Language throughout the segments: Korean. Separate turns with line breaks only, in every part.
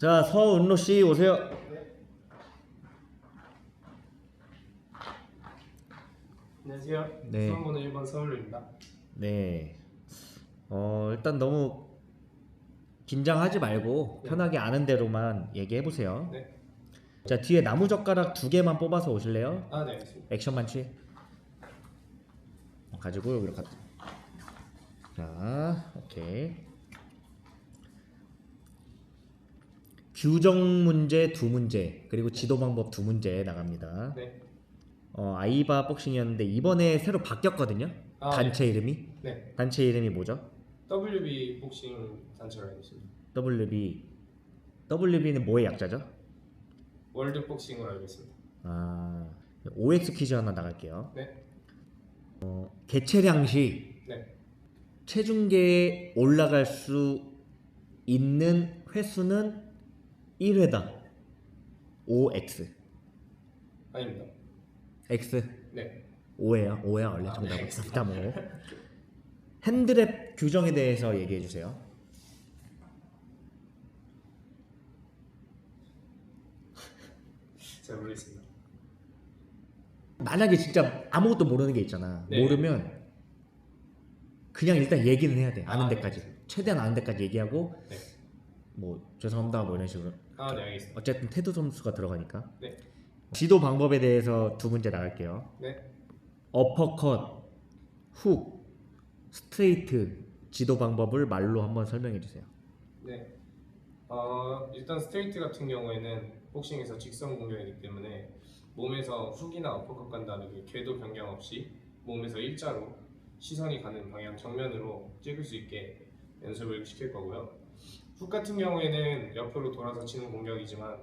자, 서은로 씨 오세요.
안녕하세요.
네.
수험번호 1번 서울로입니다.
네. 어, 일단 너무 긴장하지 말고 편하게 아는 대로만 얘기해 보세요.
네.
자, 뒤에 나무 젓가락 두 개만 뽑아서 오실래요?
아, 네, 알겠습니다.
액션만 취해. 가지고 여기로 가. 자, 오케이. 규정 문제 두 문제 그리고 지도 방법 두 문제 나갑니다.
네.
어, 아이바 복싱이었는데 이번에 새로 바뀌었거든요.
아,
단체 이름이.
네.
단체 이름이 뭐죠?
WB 복싱 단체로 알고 있습니다.
WB. WB는 뭐의 약자죠?
월드 복싱으로 알고 있습니다.
아, OX 퀴즈 하나 나갈게요.
네.
개체량 시
네.
체중계에 올라갈 수 있는 횟수는 1회다. OX.
아닙니다.
X.
네.
5회야. 5회야 원래 정답은. 일단 뭐. 핸드랩 규정에 대해서 얘기해 주세요.
잘 모르겠습니다.
만약에 진짜 아무것도 모르는 게 있잖아.
네.
모르면 그냥 일단 얘기는 해야 돼. 아는
아, 네.
데까지. 최대한 아는 데까지 얘기하고
네.
뭐 죄송합니다 뭐 이런 식으로.
아, 네, 알겠습니다.
어쨌든 테드 점수가 들어가니까.
네.
지도 방법에 대해서 두 문제 나갈게요.
네.
어퍼컷, 훅, 스트레이트 지도 방법을 말로 한번 설명해 주세요.
네. 어, 일단 스트레이트 같은 경우에는 복싱에서 직선 공격이기 때문에 몸에서 훅이나 어퍼컷 간 다음에 궤도 변경 없이 몸에서 일자로 시선이 가는 방향 정면으로 찍을 수 있게 연습을 시킬 거고요. 훅 같은 경우에는 옆으로 돌아서 치는 공격이지만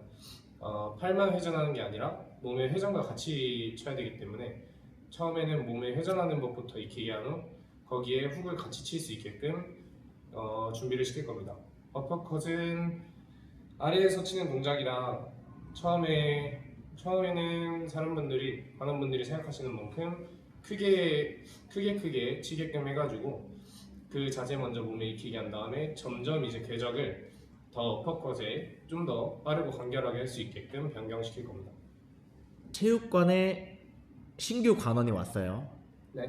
어, 팔만 회전하는 게 아니라 몸의 회전과 같이 쳐야 되기 때문에 처음에는 몸의 회전하는 법부터 익히게 한 후 거기에 훅을 같이 칠 수 있게끔 어, 준비를 시킬 겁니다. 어퍼컷은 아래에서 치는 동작이라 처음에 처음에는 사람분들이 많은 분들이 생각하시는 만큼 크게 크게 크게 치게끔 해가지고 그 자세 먼저 몸에 익히게 한 다음에 점점 이제 궤적을 더 어퍼컷에 좀 더 빠르고 간결하게 할 수 있게끔 변경시킬 겁니다.
체육관에 신규 관원이 왔어요.
네.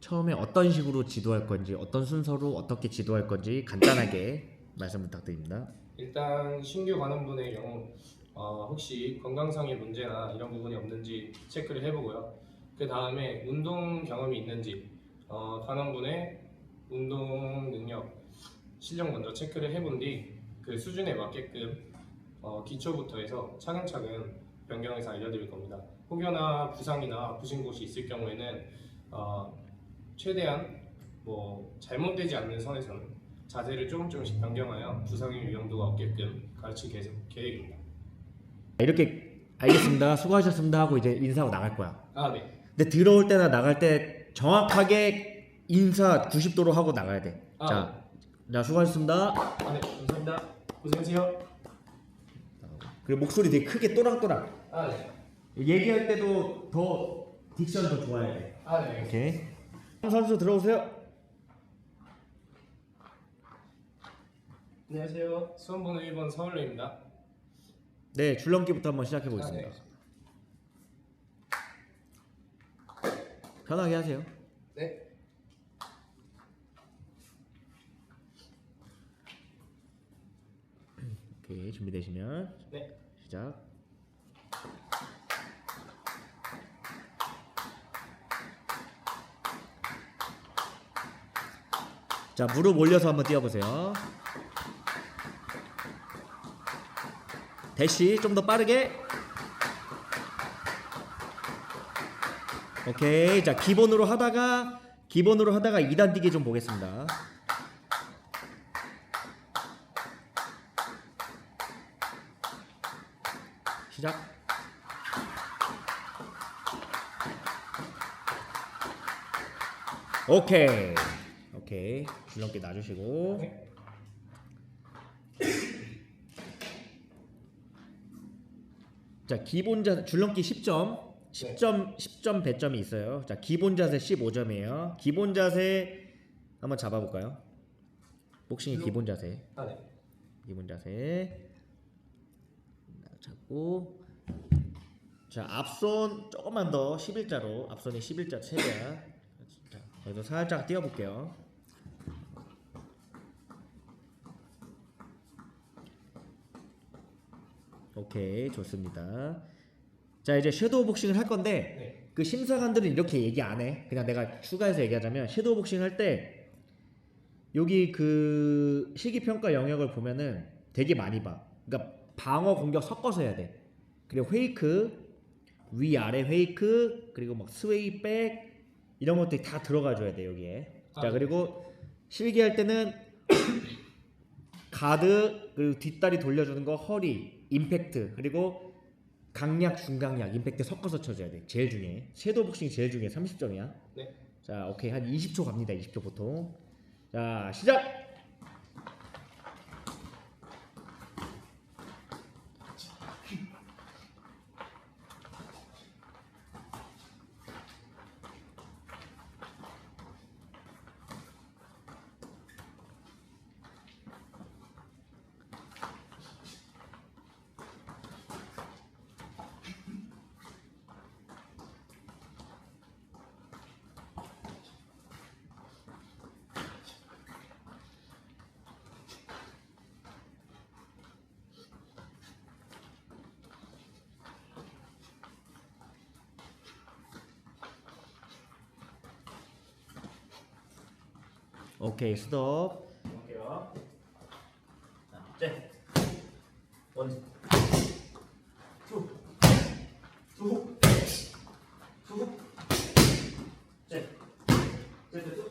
처음에 어떤 식으로 지도할 건지, 어떤 순서로 어떻게 지도할 건지 간단하게 말씀 부탁드립니다.
일단 신규 관원분의 경우 어, 혹시 건강상의 문제나 이런 부분이 없는지 체크를 해보고요. 그 다음에 운동 경험이 있는지 어, 관원분의 운동 능력 실력 먼저 체크를 해본 뒤 그 수준에 맞게끔 어, 기초부터 해서 차근차근 변경해서 알려드릴 겁니다. 혹여나 부상이나 아프신 곳이 있을 경우에는 어, 최대한 뭐 잘못되지 않는 선에서는 자세를 조금 조금씩 변경하여 부상의 위험도가 없게끔 가르칠 계획- 계획입니다.
이렇게 알겠습니다. 수고하셨습니다 하고 이제 인사하고 나갈 거야.
아 네.
근데 들어올 때나 나갈 때 정확하게 인사 90도로 하고 나가야 돼.
아.
자, 자 수고하셨습니다.
아 네. 감사합니다. 고생하세요.
그리고 목소리 되게 크게 또랑또랑.
아 네.
얘기할 때도 더 딕션 더 좋아야 돼.
아 네.
오케이. 선수 들어오세요.
안녕하세요. 수험번호 1번 서울로입니다.
네, 줄넘기부터 한번 시작해 보겠습니다.
아, 네.
편하게 하세요.
네.
오케이, 준비되시면
네.
시작. 자, 무릎 올려서 한번 뛰어보세요. 대시 좀 더 빠르게. 오케이. 자, 기본으로 하다가 기본으로 하다가 2단 뛰기 좀 보겠습니다. 시작. 오케이. 오케이. 줄넘기 놔주시고.
네.
자, 기본 자 줄넘기 10점. 10점 10점 배점이 있어요. 자, 기본 자세 15점이에요. 기본 자세 한번 잡아 볼까요? 복싱의 기본 자세.
아 네.
기본 자세. 잡고 자 앞손 조금만 더 11자로 앞손이 11자 최대야 자 여기서 살짝 띄워볼게요 오케이 좋습니다 자 이제 섀도우 복싱을 할 건데
네.
그 심사관들은 이렇게 얘기 안 해. 그냥 내가 추가해서 얘기하자면 섀도우 복싱 할 때 여기 그 시기 평가 영역을 보면은 되게 많이 봐. 그러니까 방어 공격 섞어서 해야 돼. 그리고 페이크 위 아래 페이크 그리고 막 스웨이 백 이런 것들이 다 들어가 줘야 돼 여기에. 자
아,
그리고 실기 할 때는 가드 그리고 뒷다리 돌려주는 거 허리 임팩트 그리고 강약 중강약 임팩트 섞어서 쳐줘야 돼 제일 중요해 섀도우 복싱 제일 중요해 30점이야
네.
자 오케이 한 20초 갑니다 20초 보통 자 시작 오케이 스톱 볼게요 자 째. 원 투. 투. 투. 째. 째, 째, 투.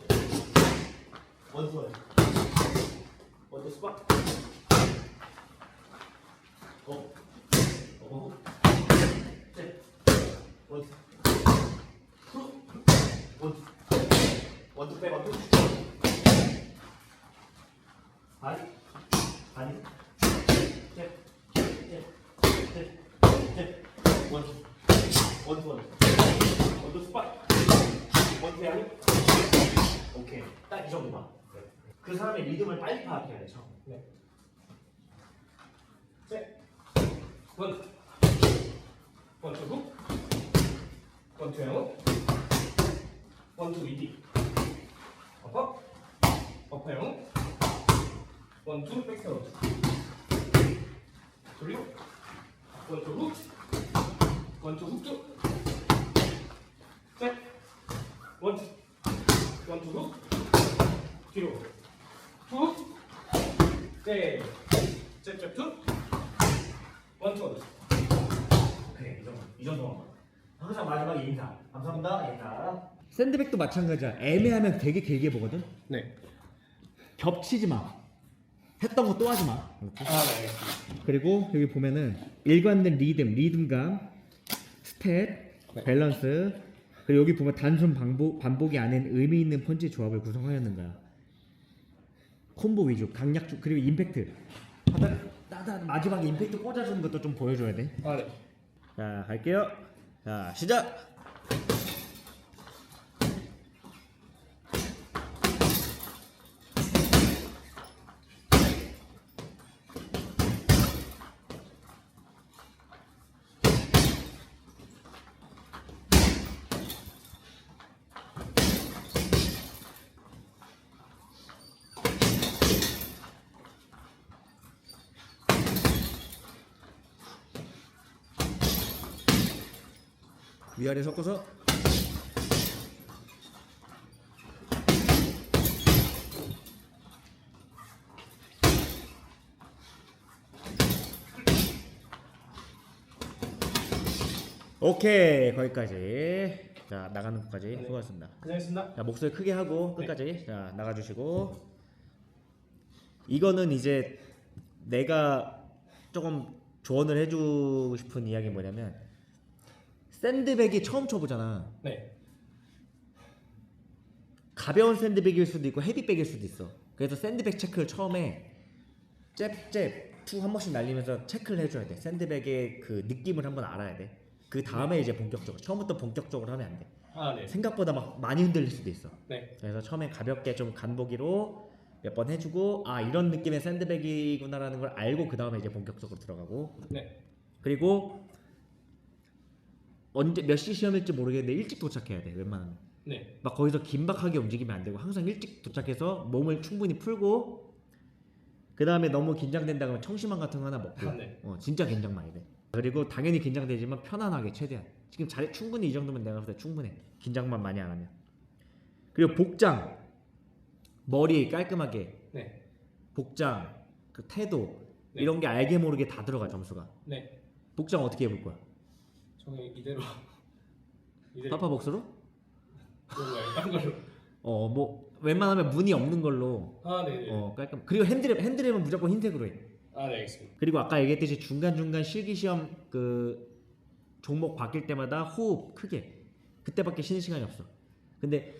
원, 투, 원. 원, 투, 스팟. 어. 어. 째. 원, 투. 투. 원, 투. 원, 투, 빼, 원, 투. 다리. 다리. 째. 째. 째. 째. 원, 투. 원, 투, 원. 원, 투, 스팟. 원, 투, 양이. 오케이. 딱 이 정도만. 그 사람의 리듬을 빨리 파악해야 돼, 처음.
네. 셋. 원. 원투 훅. 원투 영어. 원투 위디. 어퍼. 어퍼 영어. 원투 백스로. 돌려. 원투 훅. 원투 훅투. 셋. 원투. 원투 훅. 뒤로. 훅. 네. 잽잽 투. 원투 원투.
오케이, 이 정도. 이 정도만. 항상 마지막에 인사. 감사합니다. 인사. 샌드백도 마찬가지야. 애매하면 되게 길게 보거든.
네.
겹치지 마. 했던 거 또 하지 마.
아, 네, 알겠습니다.
그리고 여기 보면은 일관된 리듬, 리듬감, 스텝,
네.
밸런스. 그리고 여기 보면 단순 반복, 반복이 아닌 의미 있는 펀치 조합을 구성하였는가. 콤보 위주, 강약 주, 그리고 임팩트. 하다 따다 마지막에 임팩트 꽂아주는 것도 좀 보여줘야 돼.
아, 네.
자, 갈게요. 자, 시작. 위아래 섞어서. 오케이 거기까지. 자 나가는 것까지
네.
수고하셨습니다.
고생했습니다.
자 목소리 크게 하고 끝까지 자 나가주시고. 이거는 이제 내가 조금 조언을 해주고 싶은 이야기 뭐냐면 샌드백이 처음 쳐보잖아
네.
가벼운 샌드백일 수도 있고 헤비백일 수도 있어 그래서 샌드백 체크를 처음에 잽잽 투 한 번씩 날리면서 체크를 해줘야 돼 샌드백의 그 느낌을 한번 알아야 돼 그 다음에 이제 본격적으로 처음부터 본격적으로 하면 안 돼
아, 네.
생각보다 막 많이 흔들릴 수도 있어
네.
그래서 처음에 가볍게 좀 간보기로 몇 번 해주고 아 이런 느낌의 샌드백이구나라는 걸 알고 그 다음에 이제 본격적으로 들어가고
네.
그리고 언제 몇 시 시험일지 모르겠는데 일찍 도착해야 돼 웬만하면
네.
막 거기서 긴박하게 움직이면 안 되고 항상 일찍 도착해서 몸을 충분히 풀고 그 다음에 너무 긴장된다 그러면 청심환 같은 거 하나 먹고
아, 네.
어, 진짜 긴장 많이 돼 그리고 당연히 긴장되지만 편안하게 최대한 지금 잘 충분히 이 정도면 내가 봤을 때 충분해 긴장만 많이 안 하면 그리고 복장 머리 깔끔하게
네.
복장 그 태도
네.
이런 게 알게 모르게 다 들어가 점수가
네.
복장 어떻게 해볼 거야
저는 이대로 이대로
파파복스로
그런가요? 딴 걸로.
어 뭐 웬만하면 무늬 없는 걸로
아, 네. 네.
어 깔끔 그리고 핸드랩 핸드랩은 무조건 흰색으로 해
아, 네, 알겠습니다.
그리고 아까 얘기했듯이 중간중간 실기 시험 그 종목 바뀔 때마다 호흡 크게 그때밖에 쉬는 시간이 없어 근데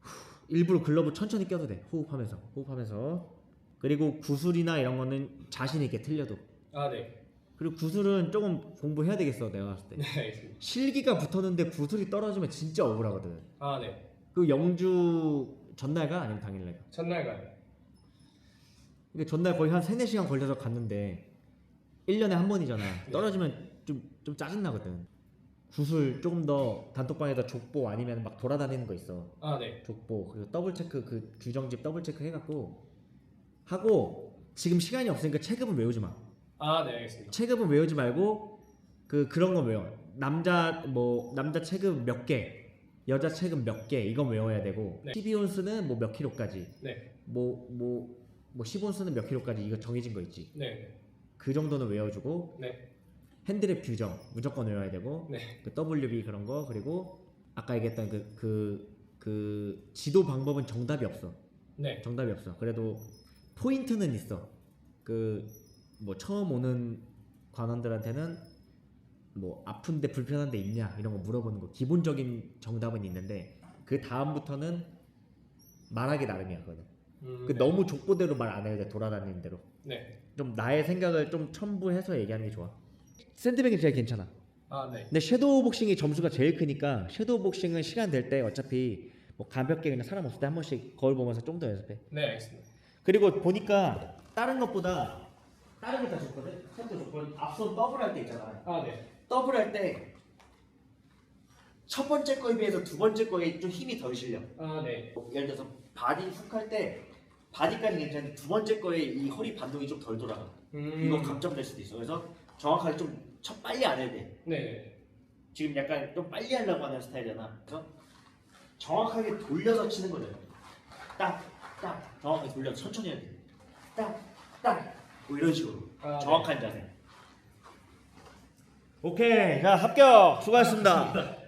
후, 일부러 글러브 천천히 껴도 돼 호흡하면서 호흡하면서 그리고 구술이나 이런 거는 자신 있게 틀려도
아, 네.
그리고 구술은 조금 공부해야 되겠어 내가 봤을 때
네, 알겠습니다.
실기가 붙었는데 구술이 떨어지면 진짜 억울하거든
아, 네.
그 영주 전날가 아니면 당일날가
첫날 가요.
이게 전날 거의 한 3, 4시간 걸려서 갔는데 1년에 한 번이잖아.
네.
떨어지면 좀, 좀 짜증나거든. 구슬 조금 더 단톡방에다 족보 아니면 막 돌아다니는 거 있어.
아, 네.
족보 그리고 더블 체크 그 규정집 더블 체크 해갖고 하고 지금 시간이 없으니까 체급은 외우지 마.
아, 네, 알겠습니다.
체급은 외우지 말고 그 그런 거 외워. 남자 뭐 남자 체급 몇 개, 여자 체급 몇 개 이건 외워야 되고
네.
12온스는 뭐 몇 킬로까지,
네.
뭐뭐뭐 10온스는 몇 킬로까지 이거 정해진 거 있지.
네.
그 정도는 외워주고
네.
핸드랩 규정 무조건 외워야 되고
네.
그 WB 그런 거 그리고 아까 얘기했던 그 그 그 지도 방법은 정답이 없어
네.
정답이 없어 그래도 포인트는 있어 그 뭐 처음 오는 관원들한테는 뭐 아픈데 불편한데 있냐 이런 거 물어보는 거 기본적인 정답은 있는데 그 다음부터는 말하기 나름이야 그거는
음,
그
네.
너무 족보대로 말 안 해야 돼 돌아다니는 대로
네.
좀 나의 생각을 좀 첨부해서 얘기하는 게 좋아. 샌드백이 제일 괜찮아.
아, 네.
근데 섀도우 복싱이 점수가 제일 크니까 섀도우 복싱은 시간 될 때 어차피 뭐 가볍게 그냥 사람 없을 때 한 번씩 거울 보면서 좀 더 연습해.
네, 알겠습니다.
그리고 보니까 다른 것보다 다른 게 다 좋거든. 샌도 좋거든. 앞손 더블 할 때 있잖아.
아, 네.
더블 할 때 첫 번째 거에 비해서 두 번째 거에 좀 힘이 덜 실려.
아, 네.
뭐 예를 들어서 바디 훅 할 때 바디까지 괜찮은데 두 번째 거에 이 허리 반동이 좀 덜 돌아가.
음.
이거 감점될 수도 있어. 그래서 정확하게 좀 첫 빨리 안 해야 돼.
네.
지금 약간 좀 빨리 하려고 하는 스타일이잖아. 그래서 정확하게 돌려서 치는 거죠. 딱, 딱, 정확하게 돌려서 천천히 해야 돼. 딱, 딱, 뭐 이런 식으로
아,
정확한 자세. 오케이, 자 합격. 수고하셨습니다.